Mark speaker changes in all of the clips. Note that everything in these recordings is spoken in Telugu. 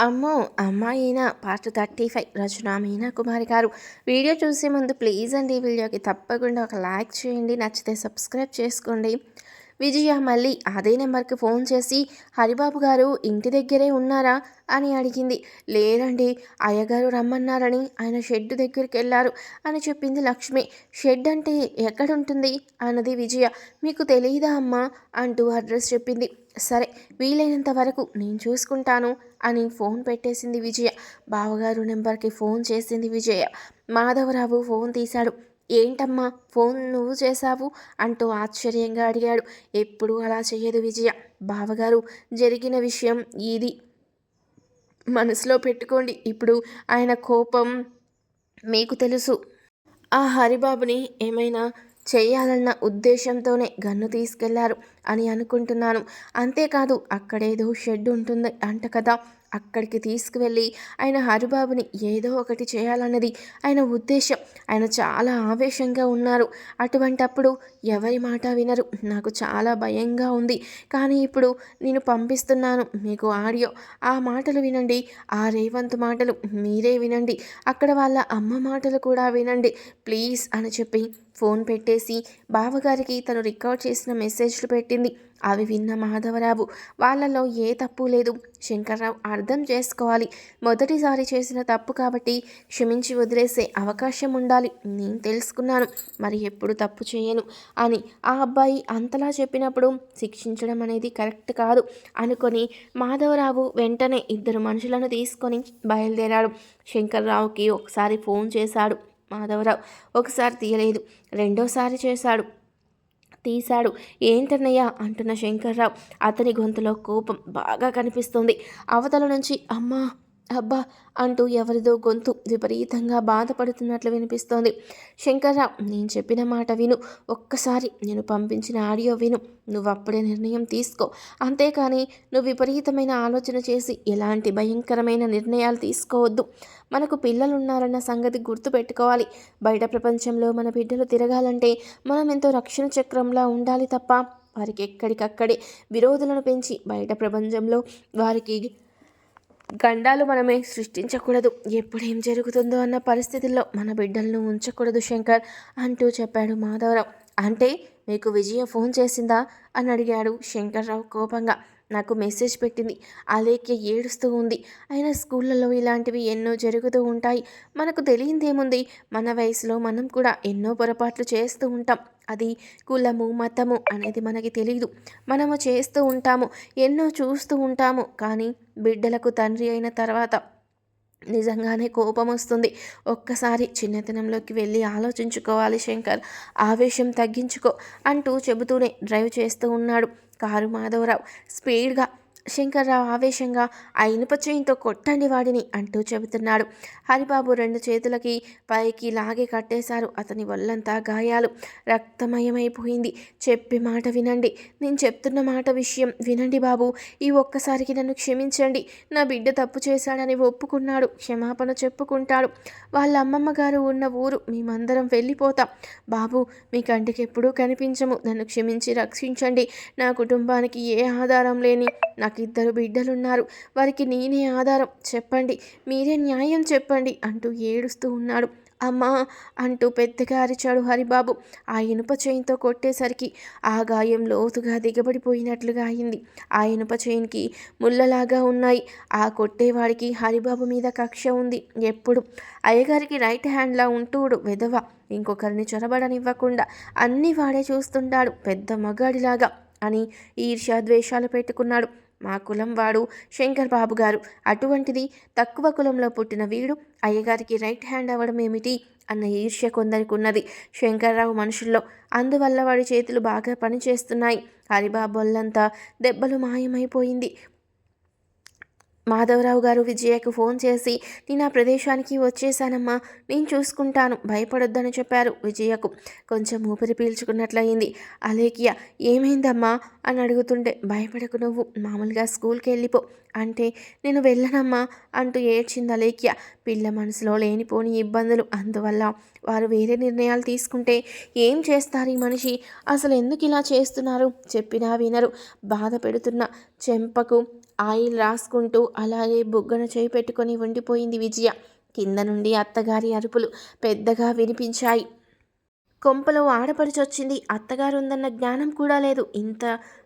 Speaker 1: అమ్మో అమ్మాయిన part thirty five Rachana Meena Kumari గారు. వీడియో చూసే ముందు ప్లీజ్ అండి ఈ వీడియోకి తప్పకుండా ఒక లైక్ చేయండి నచ్చితే సబ్స్క్రైబ్ చేసుకోండి. విజయ మళ్ళీ అదే నెంబర్కి ఫోన్ చేసి హరిబాబు గారు ఇంటి దగ్గరే ఉన్నారా? అని అడిగింది. లేదండి అయ్యగారు రమ్మన్నారని ఆయన షెడ్ దగ్గరికి వెళ్ళారు అని చెప్పింది లక్ష్మి. షెడ్ అంటే ఎక్కడుంటుంది? అన్నది విజయ. మీకు తెలియదా అమ్మా? అంటూ అడ్రస్ చెప్పింది. సరే వీలైనంత వరకు నేను చూసుకుంటాను అని ఫోన్ పెట్టేసింది విజయ. బావగారు నెంబర్కి ఫోన్ చేసింది విజయ. మాధవరావు ఫోన్ తీశాడు. ఏంటమ్మా ఫోన్ నువ్వు చేశావు? అంటూ ఆశ్చర్యంగా అడిగాడు. ఎప్పుడు అలా చేయదు విజయ. బావగారు జరిగిన విషయం ఇది. మనసులో పెట్టుకోండి. ఇప్పుడు ఆయన కోపం మీకు తెలుసు. ఆ హరిబాబుని ఏమైనా చేయాలన్న ఉద్దేశంతోనే గన్ను తీసుకెళ్ళారు అని అనుకుంటున్నాను. అంతేకాదు అక్కడేదో షెడ్ ఉంటుంది అంట కదా. అక్కడికి తీసుకువెళ్ళి ఆయన హరిబాబుని ఏదో ఒకటి చేయాలన్నది ఆయన ఉద్దేశం. ఆయన చాలా ఆవేశంగా ఉన్నారు. అటువంటప్పుడు ఎవరి మాట వినరు. నాకు చాలా భయంగా ఉంది. కానీ ఇప్పుడు నేను పంపిస్తున్నాను మీకు ఆడియో. ఆ మాటలు వినండి. ఆ రేవంత్ మాటలు మీరే వినండి. అక్కడ వాళ్ళ అమ్మ మాటలు కూడా వినండి. ప్లీజ్ అని చెప్పి ఫోన్ పెట్టేసి బావగారికి తను రికార్డ్ చేసిన మెసేజ్లు పెట్టింది. అవి విన్న మాధవరావు వాళ్ళలో ఏ తప్పు లేదు. శంకర్రావు అర్థం చేసుకోవాలి. మొదటిసారి చేసిన తప్పు కాబట్టి క్షమించి వదిలేసే అవకాశం ఉండాలి. నేను తెలుసుకున్నాను. మరి ఎప్పుడు తప్పు చేయను? అని ఆ అబ్బాయి అంతలా చెప్పినప్పుడు శిక్షించడం అనేది కరెక్ట్ కాదు అనుకొని మాధవరావు వెంటనే ఇద్దరు మనుషులను తీసుకొని బయలుదేరాడు. శంకర్రావుకి ఒకసారి ఫోన్ చేశాడు మాధవరావు. ఒకసారి తీయలేదు. రెండోసారి చేశాడు. తీశాడు. ఏంటన్నయ్య అంటున్న శంకర్రావు. అతని గొంతులో కోపం బాగా కనిపిస్తుంది. అవతల నుంచి అమ్మా! అబ్బా అంటూ ఎవరిదో గొంతు విపరీతంగా బాధపడుతున్నట్లు వినిపిస్తోంది. శంకర్రావు నేను చెప్పిన మాట విను. ఒక్కసారి నేను పంపించిన ఆడియో విను. నువ్వు అప్పుడే నిర్ణయం తీసుకో. అంతేకాని నువ్వు విపరీతమైన ఆలోచన చేసి ఎలాంటి భయంకరమైన నిర్ణయాలు తీసుకోవద్దు. మనకు పిల్లలు ఉన్నారన్న సంగతి గుర్తుపెట్టుకోవాలి. బయట ప్రపంచంలో మన బిడ్డలు తిరగాలంటే మనం ఎంతో రక్షణ చక్రంలా ఉండాలి తప్ప వారికి ఎక్కడికక్కడే విరోధులను పెంచి బయట ప్రపంచంలో వారికి గండాలు మనమే సృష్టించకూడదు. ఎప్పుడేం జరుగుతుందో అన్న పరిస్థితుల్లో మన బిడ్డలను ఉంచకూడదు శంకర్ అంటూ చెప్పాడు మాధవరావు. అంటే మీకు విజయ ఫోన్ చేసిందా? అని అడిగాడు శంకర్రావు కోపంగా. నాకు మెసేజ్ పెట్టింది. అలేఖ్య ఏడుస్తూ ఉంది. అయినా స్కూళ్ళలో ఇలాంటివి ఎన్నో జరుగుతూ ఉంటాయి. మనకు తెలియందేముంది? మన వయసులో మనం కూడా ఎన్నో పొరపాట్లు చేస్తూ ఉంటాం. అది కులము మతము అనేది మనకి తెలియదు మనము చేస్తూ ఉంటాము. ఎన్నో చూస్తూ ఉంటాము. కానీ బిడ్డలకు తండ్రి అయిన తర్వాత నిజంగానే కోపం వస్తుంది. ఒక్కసారి చిన్నతనంలోకి వెళ్ళి ఆలోచించుకోవాలి శంకర్. ఆవేశం తగ్గించుకో అంటూ చెబుతూనే డ్రైవ్ చేస్తూ ఉన్నాడు. కారు మాధవరావు స్పీడ్గా శంకర్రావు ఆవేశంగా ఆ ఇనుప చేయితో కొట్టండి వాడిని అంటూ చెబుతున్నాడు. హరిబాబు రెండు చేతులకి పైకి లాగే కట్టేశారు. అతని వల్లంతా గాయాలు. రక్తమయమైపోయింది. చెప్పి మాట వినండి. నేను చెప్తున్న మాట విషయం వినండి బాబు. ఈ ఒక్కసారికి నన్ను క్షమించండి. నా బిడ్డ తప్పు చేశాడని ఒప్పుకున్నాడు. క్షమాపణ చెప్పుకుంటాడు. వాళ్ళ అమ్మమ్మ గారు ఉన్న ఊరు మేమందరం వెళ్ళిపోతాం. బాబు మీ కంటికి ఎప్పుడూ కనిపించము. నన్ను క్షమించి రక్షించండి. నా కుటుంబానికి ఏ ఆధారం లేని నా ఇద్దరు బిడ్డలున్నారు. వారికి నేనే ఆధారం. చెప్పండి మీరే న్యాయం చెప్పండి అంటూ ఏడుస్తూ ఉన్నాడు. అమ్మా అంటూ పెద్దగా అరిచాడు హరిబాబు. ఆ ఇనుప చైన్తో కొట్టేసరికి ఆ గాయం లోతుగా దిగబడిపోయినట్లుగా అయింది. ఆ ఇనుప చైన్కి ముళ్ళలాగా ఉన్నాయి. ఆ కొట్టేవాడికి హరిబాబు మీద కక్ష ఉంది. ఎప్పుడు? అయ్యగారికి రైట్ హ్యాండ్లా ఉంటూడు వెధవ. ఇంకొకరిని చొరబడనివ్వకుండా అన్నీ వాడే చూస్తుంటాడు. పెద్ద మగాడిలాగా అని ఈర్ష్య ద్వేషాలు పెట్టుకున్నాడు. మా కులం వాడు శంకర్ బాబు గారు. అటువంటిది తక్కువ కులంలో పుట్టిన వీడు అయ్యగారికి రైట్ హ్యాండ్ అవ్వడం ఏమిటి? అన్న ఈర్ష్య కొందరికి ఉన్నది శంకర్రావు మనుషుల్లో. అందువల్ల వాడి చేతులు బాగా పనిచేస్తున్నాయి. హరిబాబు వల్లంతా దెబ్బలు మాయమైపోయింది. మాధవరావు గారు విజయకు ఫోన్ చేసి నేను ఆ ప్రదేశానికి వచ్చేసానమ్మా నేను చూసుకుంటాను భయపడొద్దని చెప్పారు విజయకు. కొంచెం ఊపిరి పీల్చుకున్నట్లయింది. అలేఖ్య ఏమైందమ్మా? అని అడుగుతుంటే భయపడకు నువ్వు మామూలుగా స్కూల్కి వెళ్ళిపో. అంటే నేను వెళ్ళనమ్మా అంటూ ఏడ్చింది అలేఖ్య. పిల్ల మనసులో లేనిపోని ఇబ్బందులు. అందువల్ల వారు వేరే నిర్ణయాలు తీసుకుంటే ఏం చేస్తారు ఈ మనిషి? అసలు ఎందుకు ఇలా చేస్తున్నారు? చెప్పినా వినరు. బాధ పెడుతున్న చెంపకు ఆయిల్ రాసుకుంటూ అలాగే బుగ్గన చేయి పెట్టుకొని ఉండిపోయింది విజయ. కింద నుండి అత్తగారి అరుపులు పెద్దగా వినిపించాయి. కొంపలో ఆడపడిచొచ్చింది. అత్తగారు ఉందన్న జ్ఞానం కూడా లేదు. ఇంత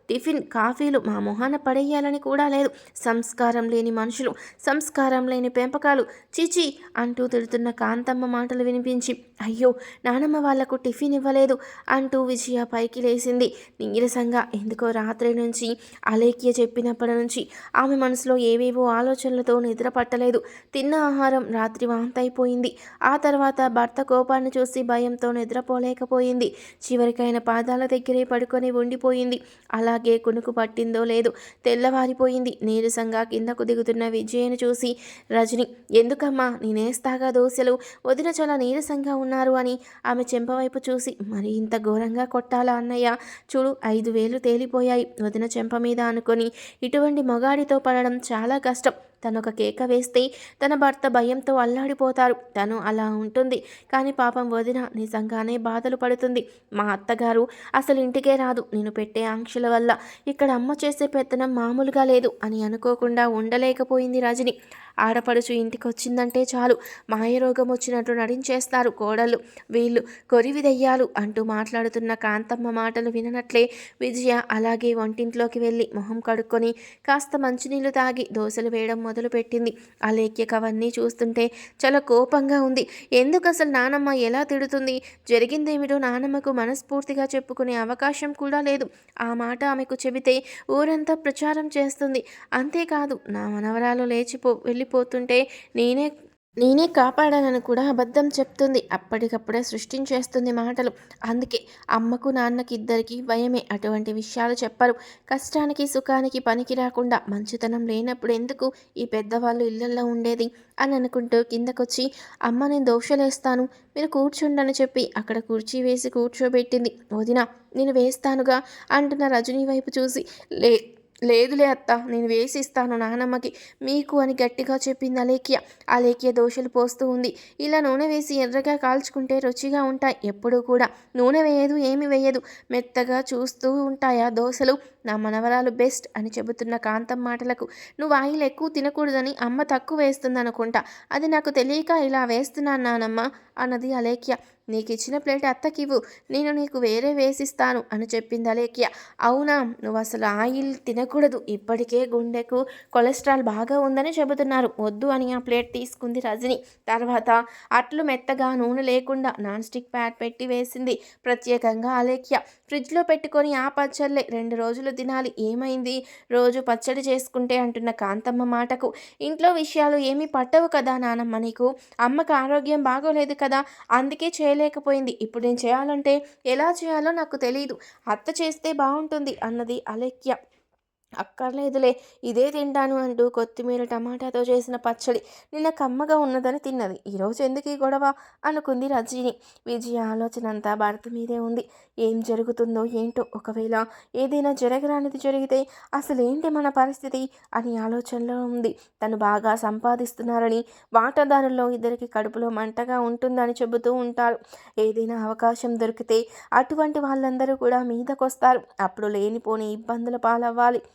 Speaker 1: టిఫిన్ కాఫీలు మా మొహాన పడేయాలని కూడా లేదు. సంస్కారం లేని మనుషులు సంస్కారం లేని పెంపకాలు. చిచి అంటూ తిడుతున్న కాంతమ్మ మాటలు వినిపించి అయ్యో నానమ్మ వాళ్ళకు టిఫిన్ ఇవ్వలేదు అంటూ విజయ పైకి లేచింది. నీరసంగా ఎందుకో రాత్రి నుంచి అలేఖ్య చెప్పినప్పటి నుంచి ఆమె మనసులో ఏవేవో ఆలోచనలతో నిద్ర పట్టలేదు. తిన్న ఆహారం రాత్రి వాంతైపోయింది. ఆ తర్వాత భర్త కోపాన్ని చూసి భయంతో నిద్రపోలేకపోయింది. చివరికైన పాదాల దగ్గరే పడుకొని ఉండిపోయింది. అలా అలాగే కునుకు పట్టిందో లేదు తెల్లవారిపోయింది. నీరసంగా కిందకు దిగుతున్న విజయను చూసి రజని ఎందుకమ్మా నేనేస్తాగా దోశలు? వదిన చాలా నీరసంగా ఉన్నారు అని ఆమె చెంపవైపు చూసి మరి ఇంత ఘోరంగా కొట్టాలా అన్నయ్య? చూడు ఐదు వేలు తేలిపోయాయి. వదిన చెంప మీద అనుకొని ఇటువంటి మొగాడితో పడడం చాలా కష్టం. తను ఒక కేక వేస్తే తన భర్త భయంతో అల్లాడిపోతారు. తను అలా ఉంటుంది. కానీ పాపం వదిన నిజంగానే బాధలు పడుతుంది. మా అత్తగారు అసలు ఇంటికే రాదు. నేను పెట్టే ఆంక్షల వల్ల ఇక్కడ అమ్మ చేసే పెత్తనం మామూలుగా లేదు అని అనుకోకుండా ఉండలేకపోయింది రజని. ఆడపడుచు ఇంటికి వచ్చిందంటే చాలు. మాయరోగం వచ్చినట్లు నడించేస్తారు కోడలు వీళ్ళు కొరివిదయ్యాలు అంటూ మాట్లాడుతున్న కాంతమ్మ మాటలు విననట్లే విజయ అలాగే వంటింట్లోకి వెళ్ళి మొహం కడుక్కొని కాస్త మంచినీళ్ళు తాగి దోశలు వేయడం మొదలుపెట్టింది. అలేఖ్యకు అవన్నీ చూస్తుంటే చాలా కోపంగా ఉంది. ఎందుకు అసలు నానమ్మ ఎలా తిడుతుంది? జరిగిందేమిటో నానమ్మకు మనస్ఫూర్తిగా చెప్పుకునే అవకాశం కూడా లేదు. ఆ మాట ఆమెకు చెబితే ఊరంతా ప్రచారం చేస్తుంది. అంతేకాదు నా మనవరాలు లేచిపో వెళ్ళి వెళ్ళిపోతుంటే నేనే నేనే కాపాడానని కూడా అబద్ధం చెప్తుంది. అప్పటికప్పుడే సృష్టించేస్తుంది మాటలు. అందుకే అమ్మకు నాన్నకి ఇద్దరికి భయమే అటువంటి విషయాలు చెప్పరు. కష్టానికి సుఖానికి పనికి రాకుండా మంచితనం లేనప్పుడు ఎందుకు ఈ పెద్దవాళ్ళు ఇళ్ళల్లో ఉండేది? అని అనుకుంటూ కిందకొచ్చి అమ్మ నేను దోషలేస్తాను. మీరు కూర్చుండని చెప్పి అక్కడ కుర్చీ వేసి కూర్చోబెట్టింది. వదిన నేను వేస్తానుగా అంటున్న రజనీ వైపు చూసి లే లేదులే అత్త నేను వేసిస్తాను నానమ్మకి. మీకు అని గట్టిగా చెప్పింది అలేఖ్య. అలేఖ్య దోశలు పోస్తూ ఉంది. ఇలా నూనె వేసి ఎర్రగా కాల్చుకుంటే రుచిగా ఉంటాయి. ఎప్పుడూ కూడా నూనె వేయదు ఏమి వేయదు. మెత్తగా చూస్తూ ఉంటాయా దోశలు? నా మనవరాలు బెస్ట్ అని చెబుతున్న కాంతం మాటలకు. నువ్వు ఆయిల్ ఎక్కువ తినకూడదని అమ్మ తక్కువ వేస్తుంది అనుకుంటా అది నాకు తెలియక ఇలా వేస్తున్నాను నానమ్మ. అన్నది అలేఖ్య. నీకు ఇచ్చిన ప్లేట్ అత్తకివ్వు. నేను నీకు వేరే వేసిస్తాను అని చెప్పింది అలేఖ్య. అవునా నువ్వు అసలు ఆయిల్ తినకూడదు. ఇప్పటికే గుండెకు కొలెస్ట్రాల్ బాగా ఉందని చెబుతున్నారు. వద్దు అని ఆ ప్లేట్ తీసుకుంది రజని. తర్వాత అట్లు మెత్తగా నూనె లేకుండా నాన్ స్టిక్ ప్యాడ్ పెట్టి వేసింది ప్రత్యేకంగా అలేఖ్య. ఫ్రిడ్జ్లో పెట్టుకొని ఆ పచ్చళ్ళే రెండు రోజులు తినాలి. ఏమైంది? రోజు పచ్చడి చేసుకుంటే అంటున్న కాంతమ్మ మాటకు. ఇంట్లో విషయాలు ఏమీ పట్టవు కదా నానమ్మ నీకు? అమ్మకు ఆరోగ్యం బాగోలేదు కదా? అందుకే చేయలేకపోయింది. ఇప్పుడు నేను చేయాలంటే ఎలా చేయాలో నాకు తెలియదు అత్త చేస్తే బాగుంటుంది అన్నది అలేఖ్య. అక్కర్లేదులే ఇదే తింటాను అంటూ కొత్తిమీర టమాటాతో చేసిన పచ్చడి నిన్న కమ్మగా ఉన్నదని తిన్నది. ఈరోజు ఎందుకు ఈ గొడవ? అనుకుంది రజని. విజయ ఆలోచన అంతా భర్త మీదే ఉంది. ఏం జరుగుతుందో ఏంటో ఒకవేళ ఏదైనా జరగరానిది జరిగితే అసలు ఏంటి మన పరిస్థితి అని ఆలోచనలో ఉంది. తను బాగా సంపాదిస్తున్నారని వాటాదారుల్లో ఇద్దరికి కడుపులో మంటగా ఉంటుందని చెబుతూ ఉంటారు. ఏదైనా అవకాశం దొరికితే అటువంటి వాళ్ళందరూ కూడా మీదకొస్తారు. అప్పుడు లేనిపోని ఇబ్బందుల పాలవ్వాలి.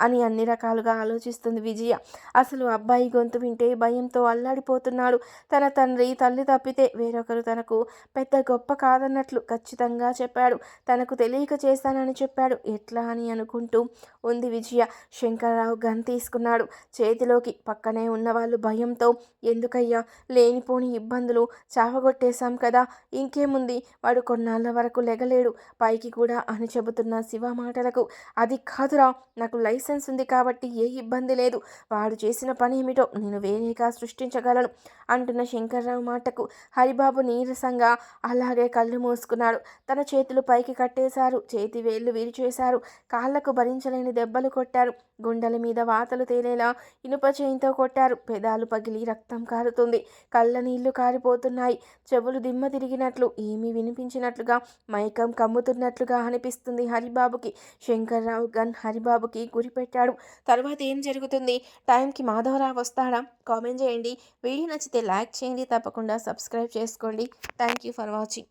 Speaker 1: అని అన్ని రకాలుగా ఆలోచిస్తుంది విజయ. అసలు అబ్బాయి గొంతు వింటే భయంతో అల్లాడిపోతున్నాడు. తన తండ్రి తల్లి తప్పితే వేరొకరు తనకు పెద్ద గొప్ప కాదన్నట్లు ఖచ్చితంగా చెప్పాడు. తనకు తెలియక చేశానని చెప్పాడు. ఎట్లా అని అనుకుంటూ ఉంది విజయ. శంకర్రావు గన్ తీసుకున్నాడు. చేతిలోకి పక్కనే ఉన్నవాళ్ళు భయంతో ఎందుకయ్యా లేనిపోని ఇబ్బందులు చావగొట్టేశాం కదా. ఇంకేముంది? వాడు కొన్నాళ్ళ వరకు లెగలేడు. పైకి కూడా అని చెబుతున్న శివ మాటలకు అది కాదురా నాకు లైఫ్ లైసెన్స్ ఉంది కాబట్టి ఏ ఇబ్బంది లేదు. వాడు చేసిన పని ఏమిటో నేను వేరేగా సృష్టించగలను అంటున్న శంకర్రావు మాటకు హరిబాబు నీరసంగా అలాగే కళ్ళు మూసుకున్నాడు. తన చేతులు పైకి కట్టేశారు. చేతి వేళ్ళు విరిచేశారు. కాళ్ళకు భరించలేని దెబ్బలు కొట్టారు. గుండెల మీద వాతలు తేలేలా ఇనుప చేయితో కొట్టారు. పెదాలు పగిలి రక్తం కారుతుంది. కళ్ళ నీళ్ళు కారిపోతున్నాయి. చెవులు దిమ్మ తిరిగినట్లు ఏమీ వినిపించినట్లుగా మైకం కమ్ముతున్నట్లుగా అనిపిస్తుంది హరిబాబుకి. శంకర్రావు గన్ హరిబాబుకి గురి పెట్టాడు తర్వాత ఏం జరుగుతుంది? టైంకి మాధవరావు వస్తాడా? కామెంట్ చేయండి. వీడియో నచ్చితే లైక్ చేయండి. తప్పకుండా సబ్స్క్రైబ్ చేసుకోండి. Thank you for watching.